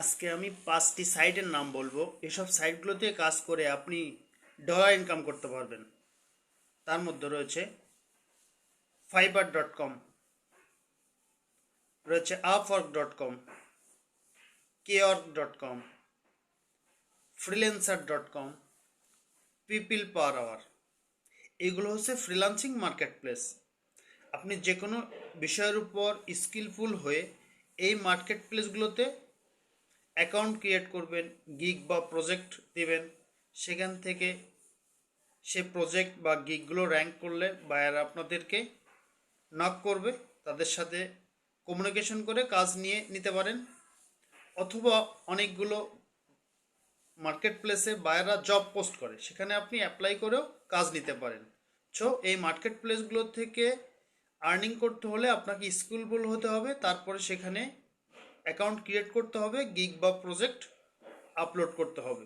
আজকে আমি পাঁচটি সাইটের নাম বলব। এসব সাইটগুলোতে কাজ করে আপনি ডলার ইনকাম করতে পারবেন। তার মধ্যে রয়েছে ফাইবার ডট কম রয়েছে Upwork dot com Kwork dot com Freelancer dot com PeoplePerHour এগুলো হচ্ছে ফ্রিল্যান্সিং মার্কেট প্লেস আপনি যে কোনো বিষয়ের উপর স্কিলফুল হয়ে এই মার্কেট প্লেসগুলোতে অ্যাকাউন্ট ক্রিয়েট করবেন, গিগ বা প্রজেক্ট দিবেন, সেখান থেকে সে প্রজেক্ট বা গিগগুলো র্যাঙ্ক করলে বায়ার আপনাদেরকে নক করবে, তাদের সাথে কমিউনিকেশন করে কাজ নিয়ে নিতে পারেন। অথবা অনেকগুলো মার্কেট প্লেসে বায়াররা জব পোস্ট করে, সেখানে আপনি অ্যাপ্লাই করেও কাজ নিতে পারেন। সো এই মার্কেট প্লেসগুলো থেকে আর্নিং করতে হলে আপনাকে স্কিলফুল হতে হবে, তারপরে সেখানে অ্যাকাউন্ট ক্রিয়েট করতে হবে গিগ বা প্রজেক্ট আপলোড করতে হবে।